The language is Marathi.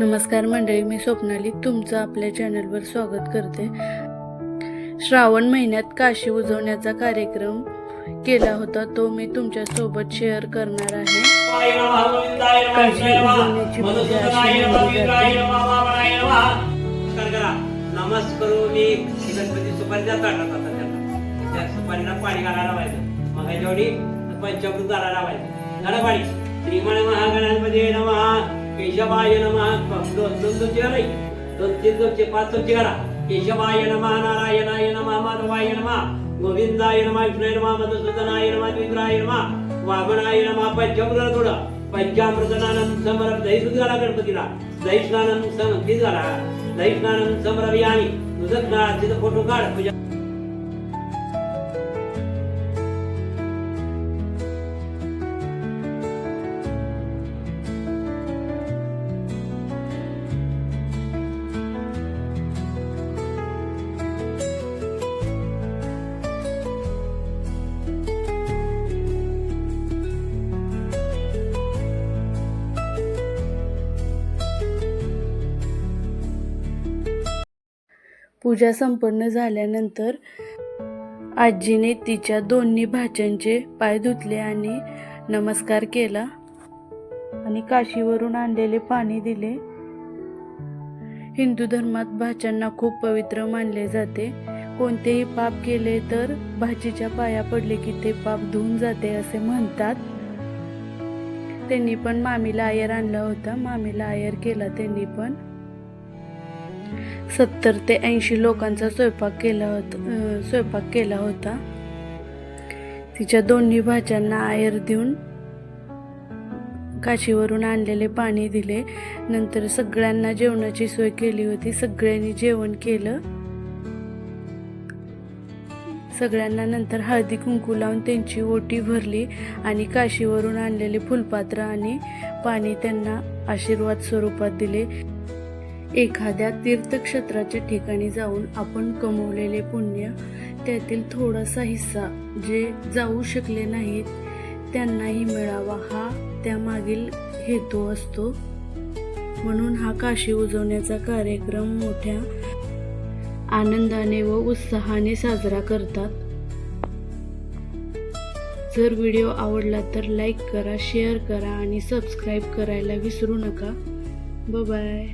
नमस्कार मंडळी मी स्वप्नाली तुमचं आपल्या चॅनलवर स्वागत करते. श्रावण महिन्यात काशी उजवण्याचा कार्यक्रम केला होता तो मी तुमच्यासोबत शेअर करणार आहे. काशी उजवण्याची पूजा अशी मानली जाते. नमस्करोमी. गणपती सुपारी ताटात आता त्यांना त्या सुपारीला पाणी घालायला लावायचं. मग जेवढी पंचामृत घालायला लावायचं. झालं पाणी. श्रीमण महागणांमध्ये नमः. केशवाय नमः. दोन दोन दोनचे घालाय दोन तीन दोनचे पाच दोनचे घाला केशवाय नमः नारायणाय नमः माधवाय नमः गोविंदाय नमः विष्णुय नमः मधुसूदनाय नमः द्विग्राय नमः वामनाय नमः पंचमृत थोडं पंचामृतनानं समर दही दूध घाला गणपतीला. दही स्नानं सम तीच घाला दही स्नानं समरवियानी तुझं ना तिथं फोटो काढ. तुझ्या पूजा संपन्न झाल्यानंतर आजीने तिच्या दोन्ही भाच्यांचे पाय धुतले आणि नमस्कार केला आणि काशीवरून आणलेले पाणी दिले. हिंदू धर्मात भाच्यांना खूप पवित्र मानले जाते. कोणतेही पाप केले तर भाचीच्या पाया पडले की ते पाप धुवून जाते असे म्हणतात. त्यांनी पण मामीला आयर आणला होता. मामीला आयर केला त्यांनी पण. सत्तर ते ऐंशी लोकांचा स्वयंपाक केला होता स्वयंपाक केला होता. तिच्या दोन्ही भाज्यांना आयर देऊन काशीवरून आणलेले पाणी दिले. नंतर सगळ्यांना जेवणाची सोय केली होती. सगळ्यांनी जेवण केलं. सगळ्यांना नंतर हळदी कुंकू लावून त्यांची ओटी भरली आणि काशीवरून आणलेले फुलपात्र आणि पाणी त्यांना आशीर्वाद स्वरूपात दिले. एखाद्या तीर्थक्षेत्राच्या ठिकाणी जाऊन आपण कमवलेले पुण्य त्यातील थोडासा हिस्सा जे जाऊ शकले नाहीत त्यांनाही मिळावा हा त्यामागील हेतू असतो. म्हणून हा काशी उजवण्याचा कार्यक्रम मोठ्या आनंदाने व उत्साहाने साजरा करतात. जर व्हिडिओ आवडला तर लाईक करा शेअर करा आणि सबस्क्राईब करायला विसरू नका. बाय